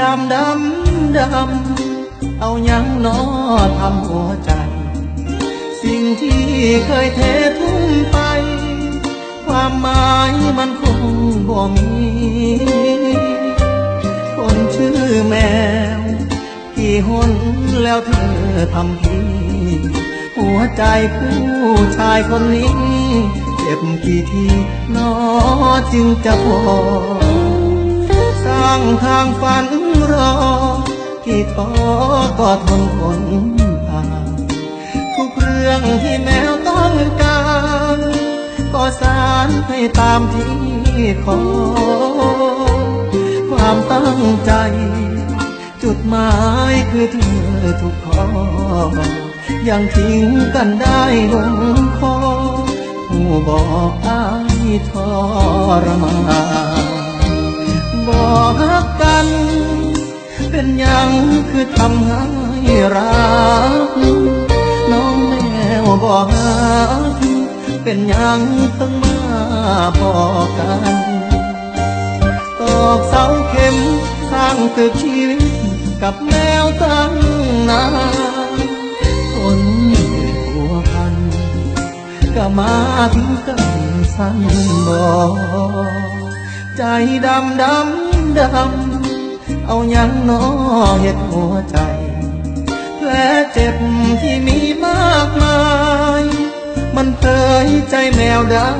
ดำดำดำ เอายังนอทำหัวใจ สิ่งที่เคยเททุ่มไป ความหมายมันคงบ่มี คนชื่อแมว กี่หนแล้วเธอทำพี่ หัวใจผู้ชายคนนี้ เจ็บกี่ทีนอจึงจะพอ สร้างทางฝันรอกี่ท้อก็ทนทนทางทุกเรื่องที่แมวต้องการ ก็สารให้ตามที่ขอ ความตั้งใจ จุดหมายคือเธอทุกข้อยังทิ้งกันได้ลงคอผู้บอกอายทรมาน บอกรักกัน เป็นยังคือทำให้รัก น้องแมวบอกรักเป็นยังเพิ่งมาบอกกัน ตอกเสาเข็มสร้างตึกชีวิตกับแมวตั้งนานคนหัวพันก็มาถึงกันสั้นบอกใจดำดำ ดำ เอายังนอเห็ดหัวใจ แผลเจ็บที่มีมากมาย มันเผยใจแมวได้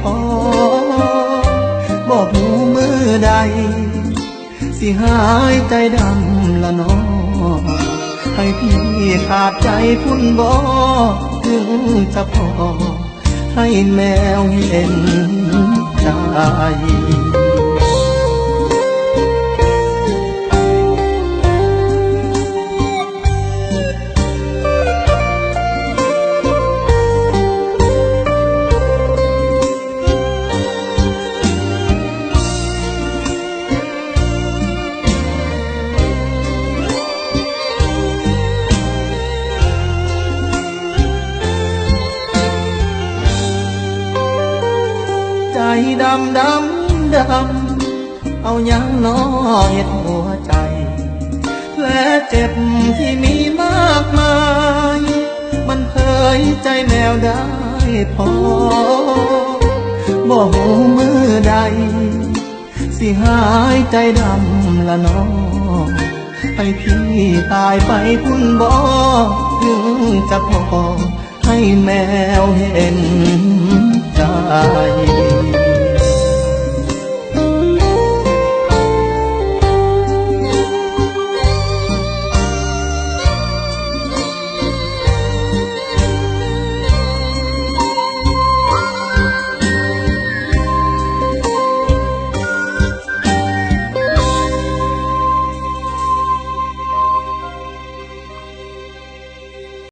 พอ บอกหูมือใด สิหายใจดำละน้อให้พี่ขาดใจพุ่นบอถึงจะพอ ให้แมวเห็นใจ ดำดำดำ เอายังนอเห็ดหัวใจแผลเจ็บที่มีมากมาย มันเผยใจแมวได้พอบอกหูมือใด สิหายใจดำละน้อให้พี่ตายไปพุ่นบอถึงจะพอให้แมวเห็นใจ